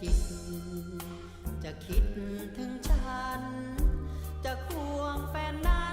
จิต จะคิดถึงฉัน จะควงแฟนนา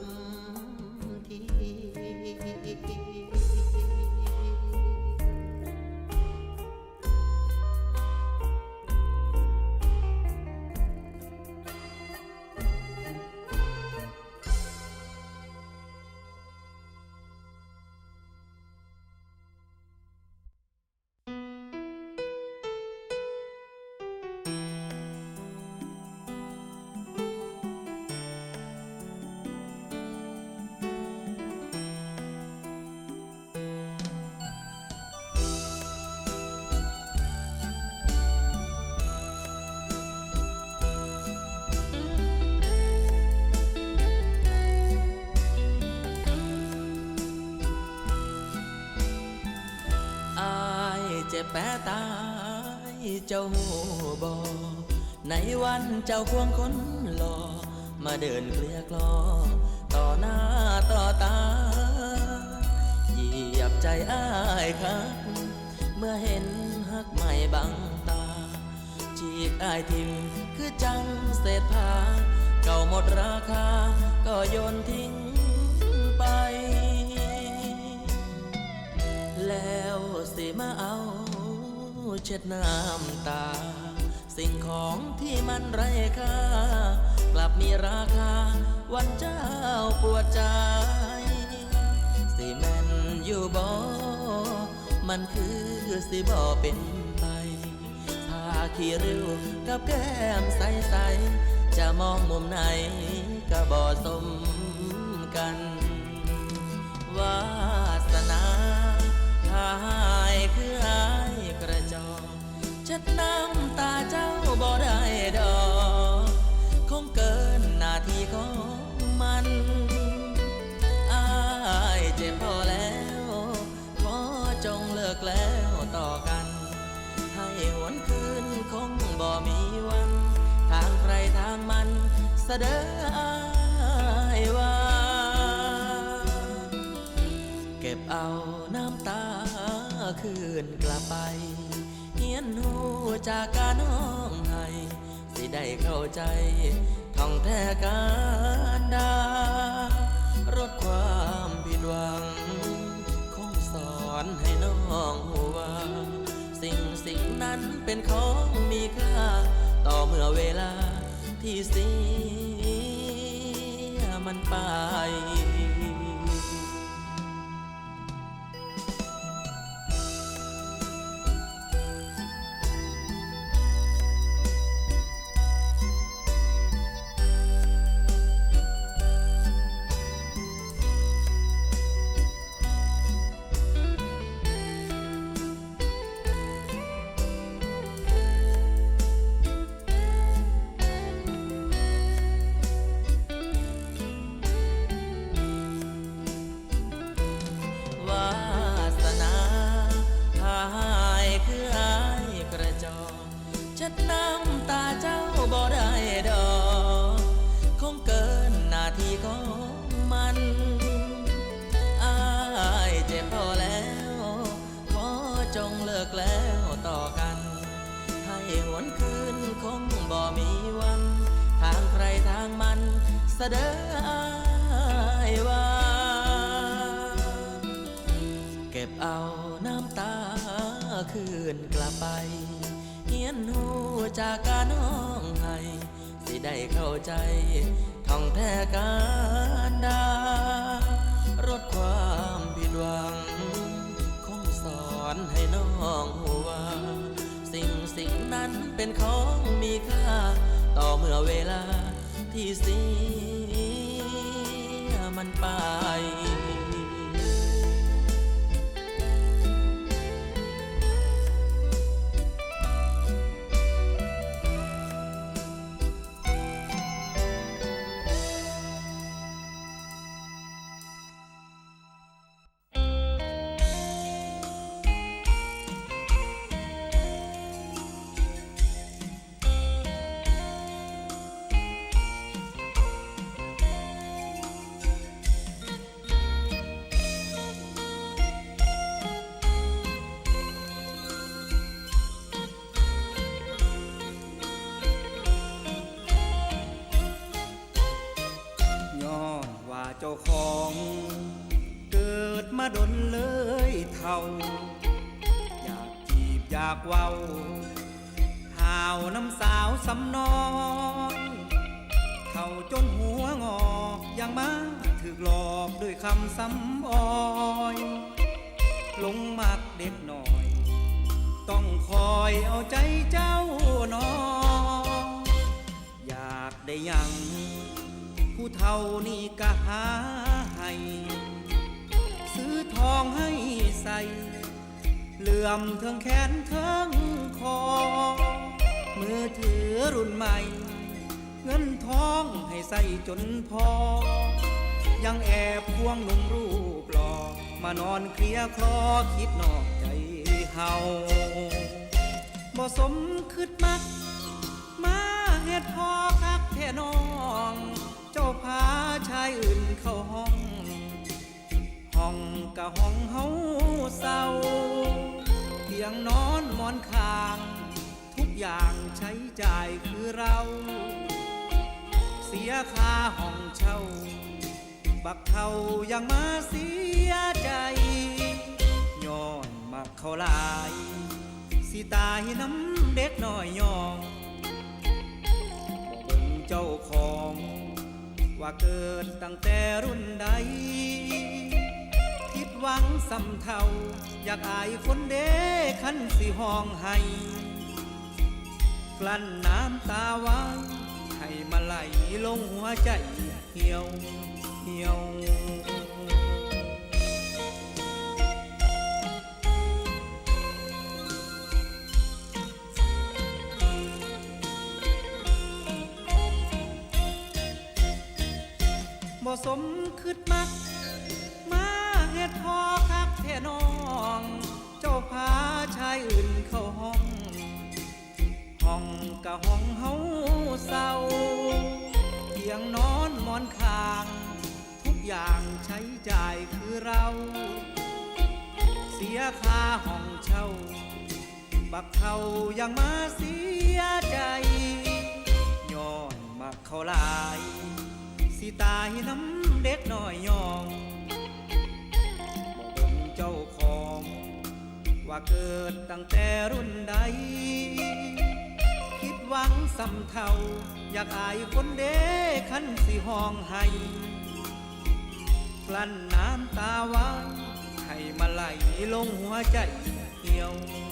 ก แปตายเจ้าหูบอในวันเจ้าควงคนหล่อมาเดินเคลียร์คลอ ต่อหน้าต่อตาเหยียบใจอ้ายครับ เมื่อเห็นหักไม่บังตา จีกอายทิมคือจังเศษผ้าเก่าหมดราคา ก็โยนทิ้งไป แล้วสิมาเอา เช็ดน้ำตา สิ่งของที่มันไร้ค่า กลับมีราคา วันเจ้าปวดใจสิแม่นอยู่บ่มันคือสิบ่เป็นไปพาขี้ริ้วกับแก้มใส ๆ จะมองมุมไหนก็บ่สมกัน เดออายว่า เก็บเอาน้ำตาคืนกลับไปเฮียนหูจากการน้องให้สิได้เข้าใจท่องแท้การดารดความผิดหวัง คงสอนให้น้องหว่าสิ่งสิ่งนั้นเป็นของมีค่า ต่อเมื่อเวลา ที่เสียมันไป เสดอายว่า เก็บเอาน้ำตาคืนกลับไปเฮียนหูจากการน้องให้สิได้เข้าใจท่องแท้การดารดความผิดหวัง คงสอนให้น้องหูว่าสิ่งสิ่งนั้นเป็นของมีค่า ต่อเมื่อเวลา ที่เสียมันไปังมาถึกหลอกด้วยคำซ้ำอ้อยหลงมักเด็กหน่อย ต้องคอยเอาใจเจ้าน้องอยากได้ยัง ผู้เฒ่านี่ก็หาให้ซื้อทองให้ใส่เหลื่อมเทิงแขนเทิงคอมือถือรุ่นใหม่ เงินทองให้ใส่จนพอ ยังแอบควงหนุ่มรูปหล่อมานอนเคลียคลอคิดนอกใจเฮาบ่สมคืดมัก มาเฮ็ดพอคักแท่น้อง เจ้าพาชายอื่นเข้าห้อง ห้องกะห้องเฮาเศร้าเตียงนอนมอนข้าง ทุกอย่างใช้จ่ายคือเรา สียค่าห้องเช่า บักเท่ายังมาเสียใจ ย้อนมักเขาลาย สิตายน้ำเด็กน้อยยองบอกเบิ่งเจ้าของ ว่าเกิดตั้งแต่รุ่นใดผิดหวังสำเทา อยากอายคนเด้ขันสิห้องให้ กลั้นน้ำตาไว้ ให้มาไหลลงหัวใจเหี่ยวเหี่ยวบ่สมคืดมัก มาเฮ็ดพอคักแท่น้อง เจ้าพาชายอื่นเข้าห้อง องกะห้องเฮาเศร้าเตียงนอนหมอนข้าง ทุกอย่างใช้จ่ายคือเรา เสียค่าห้องเช่า บักเขายังมาเสียใจย้อนมักเขาลาย สิตายน้ำเด็กน้อยยองบอกเบิ่งเจ้าของว่าเกิดตั้งแต่รุ่นใด วังสำเทาอยากอายคนเด้ขันสิห้องให้กลั้นน้ำตาไว้ให้มาไหลลงหัวใจเหี่ยวเหี่ยว